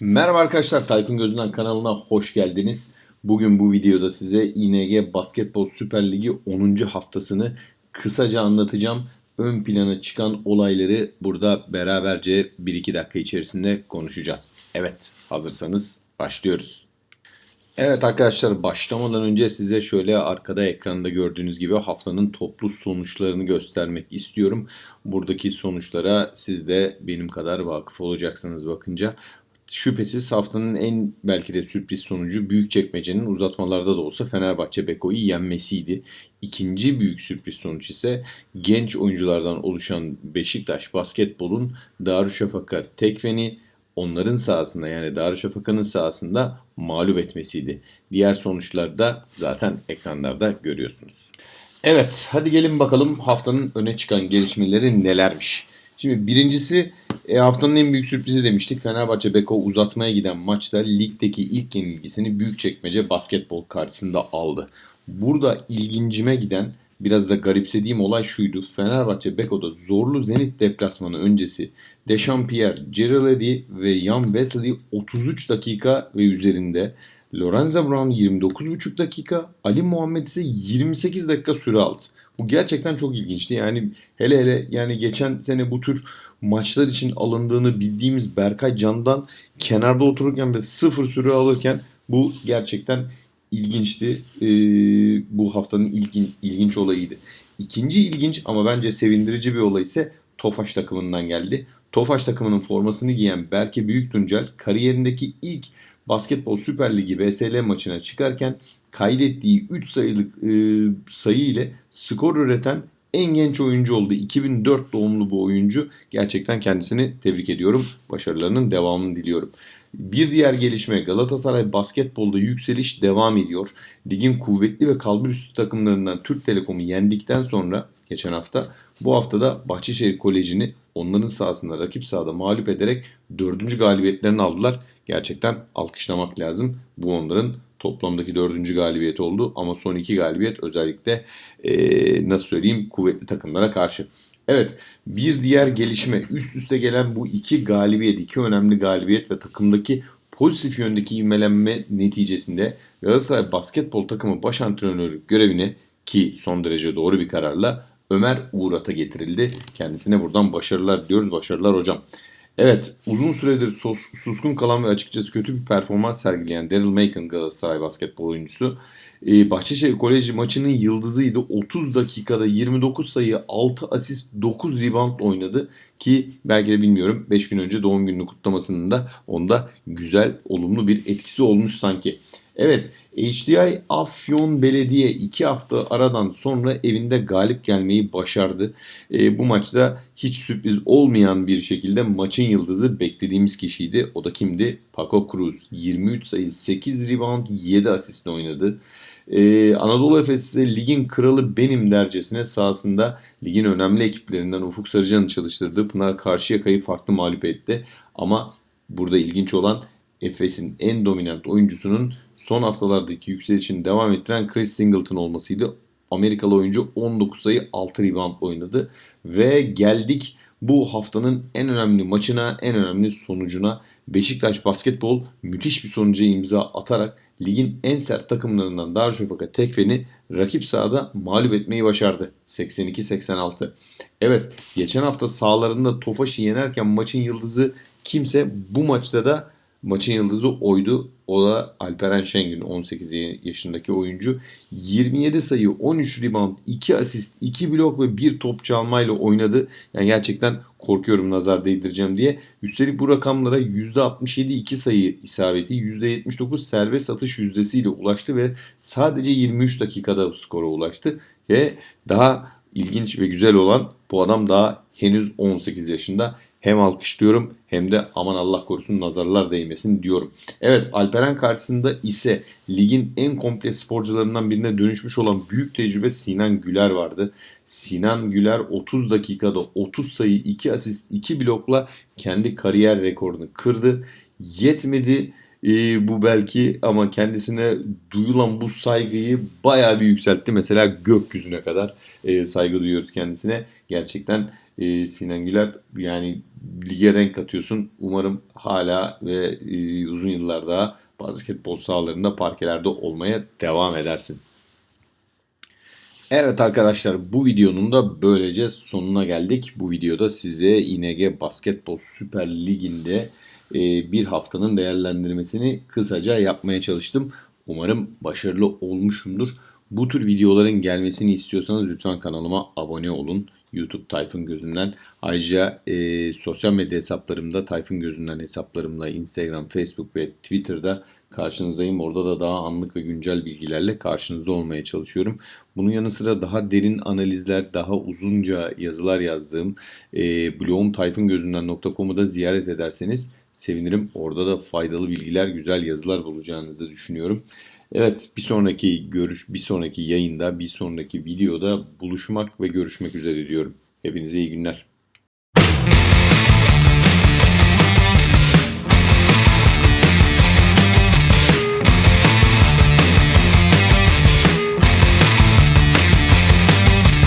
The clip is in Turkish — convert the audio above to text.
Merhaba arkadaşlar, Tayfun Gözünden kanalına hoş geldiniz. Bugün bu videoda size ING Basketbol Süper Ligi 10. haftasını kısaca anlatacağım. Ön plana çıkan olayları burada beraberce 1-2 dakika içerisinde konuşacağız. Evet, hazırsanız başlıyoruz. Evet arkadaşlar başlamadan önce size şöyle arkada ekranda gördüğünüz gibi haftanın toplu sonuçlarını göstermek istiyorum. Buradaki sonuçlara siz de benim kadar vakıf olacaksınız bakınca. Şüphesiz haftanın en belki de sürpriz sonucu Büyükçekmece'nin uzatmalarda da olsa Fenerbahçe Beko'yu yenmesiydi. İkinci büyük sürpriz sonuç ise genç oyunculardan oluşan Beşiktaş basketbolun Darüşşafaka Tekfen'i onların sahasında yani Darüşşafaka'nın sahasında mağlup etmesiydi. Diğer sonuçları da zaten ekranlarda görüyorsunuz. Evet hadi gelin bakalım haftanın öne çıkan gelişmeleri nelermiş. Şimdi birincisi e, haftanın en büyük sürprizi demiştik. Fenerbahçe Beko uzatmaya giden maçta ligdeki ilk yenilgisini Büyükçekmece basketbol karşısında aldı. Burada ilgincime giden biraz da garipsediğim olay şuydu. Fenerbahçe Beko'da zorlu Zenit deplasmanı öncesi Dechampierre, Gerald ve Jan Wesley 33 dakika ve üzerinde Lorenzo Brown 29,5 dakika, Ali Muhammed ise 28 dakika süre aldı. Bu gerçekten çok ilginçti. Yani hele hele yani geçen sene bu tür maçlar için alındığını bildiğimiz Berkay Can'dan kenarda otururken ve sıfır süre alırken bu gerçekten ilginçti. Ee, bu haftanın ilgin, ilginç olayıydı. İkinci ilginç ama bence sevindirici bir olay ise Tofaş takımından geldi. Tofaş takımının formasını giyen Berke Büyüktuncel kariyerindeki ilk Basketbol Süper Ligi BSL maçına çıkarken kaydettiği 3 sayılık e, sayı ile skor üreten en genç oyuncu oldu. 2004 doğumlu bu oyuncu. Gerçekten kendisini tebrik ediyorum. Başarılarının devamını diliyorum. Bir diğer gelişme Galatasaray basketbolda yükseliş devam ediyor. Ligin kuvvetli ve kalburüstü takımlarından Türk Telekom'u yendikten sonra geçen hafta bu haftada Bahçeşehir Koleji'ni onların sahasında rakip sahada mağlup ederek dördüncü galibiyetlerini aldılar. Gerçekten alkışlamak lazım. Bu onların toplamdaki dördüncü galibiyet oldu ama son iki galibiyet özellikle ee, nasıl söyleyeyim kuvvetli takımlara karşı. Evet bir diğer gelişme üst üste gelen bu iki galibiyet, iki önemli galibiyet ve takımdaki pozitif yöndeki ivmelenme neticesinde Galatasaray basketbol takımı baş antrenörü görevini ki son derece doğru bir kararla Ömer Uğrat'a getirildi. Kendisine buradan başarılar diyoruz. Başarılar hocam. Evet uzun süredir sus, suskun kalan ve açıkçası kötü bir performans sergileyen Daryl Macon Galatasaray basketbol oyuncusu e, Bahçeşehir Koleji maçının yıldızıydı. 30 dakikada 29 sayı 6 asist 9 rebound oynadı ki belki de bilmiyorum 5 gün önce doğum gününü kutlamasının da onda güzel olumlu bir etkisi olmuş sanki. Evet HDI Afyon Belediye 2 hafta aradan sonra evinde galip gelmeyi başardı. E, bu maçta hiç sürpriz olmayan bir şekilde maçın yıldızı beklediğimiz kişiydi. O da kimdi? Paco Cruz. 23 sayı 8 rebound 7 asistle oynadı. Ee, Anadolu Efes ise ligin kralı benim dercesine sahasında ligin önemli ekiplerinden Ufuk Sarıcan'ın çalıştırdığı Pınar Karşıyaka'yı farklı mağlup etti. Ama burada ilginç olan Efes'in en dominant oyuncusunun son haftalardaki yükselişini devam ettiren Chris Singleton olmasıydı. Amerikalı oyuncu 19 sayı 6 rebound oynadı ve geldik bu haftanın en önemli maçına, en önemli sonucuna. Beşiktaş basketbol müthiş bir sonuca imza atarak ligin en sert takımlarından Darüşşafaka Tekfen'i rakip sahada mağlup etmeyi başardı. 82-86. Evet geçen hafta sahalarında Tofaş'ı yenerken maçın yıldızı kimse bu maçta da Maçın yıldızı oydu. O da Alperen Şengün 18 yaşındaki oyuncu. 27 sayı, 13 rebound, 2 asist, 2 blok ve 1 top çalmayla oynadı. Yani gerçekten korkuyorum nazar değdireceğim diye. Üstelik bu rakamlara %67 2 sayı isabeti, %79 serbest atış yüzdesiyle ulaştı ve sadece 23 dakikada skora ulaştı. Ve daha ilginç ve güzel olan bu adam daha henüz 18 yaşında hem alkışlıyorum hem de aman Allah korusun nazarlar değmesin diyorum. Evet Alperen karşısında ise ligin en komple sporcularından birine dönüşmüş olan büyük tecrübe Sinan Güler vardı. Sinan Güler 30 dakikada 30 sayı 2 asist 2 blokla kendi kariyer rekorunu kırdı. Yetmedi e, bu belki ama kendisine duyulan bu saygıyı bayağı bir yükseltti. Mesela gökyüzüne kadar e, saygı duyuyoruz kendisine. Gerçekten e, Sinan Güler yani lige renk katıyorsun. Umarım hala ve e, uzun yıllar daha basketbol sahalarında parkelerde olmaya devam edersin. Evet arkadaşlar bu videonun da böylece sonuna geldik. Bu videoda size İNG Basketbol Süper Ligi'nde bir haftanın değerlendirmesini kısaca yapmaya çalıştım. Umarım başarılı olmuşumdur. Bu tür videoların gelmesini istiyorsanız lütfen kanalıma abone olun. YouTube Tayfun Gözünden. Ayrıca e, sosyal medya hesaplarımda Tayfun Gözünden hesaplarımla Instagram, Facebook ve Twitter'da karşınızdayım. Orada da daha anlık ve güncel bilgilerle karşınızda olmaya çalışıyorum. Bunun yanı sıra daha derin analizler, daha uzunca yazılar yazdığım e, blogum tayfungözünden.com'u da ziyaret ederseniz sevinirim. Orada da faydalı bilgiler, güzel yazılar bulacağınızı düşünüyorum. Evet, bir sonraki görüş, bir sonraki yayında, bir sonraki videoda buluşmak ve görüşmek üzere diyorum. Hepinize iyi günler.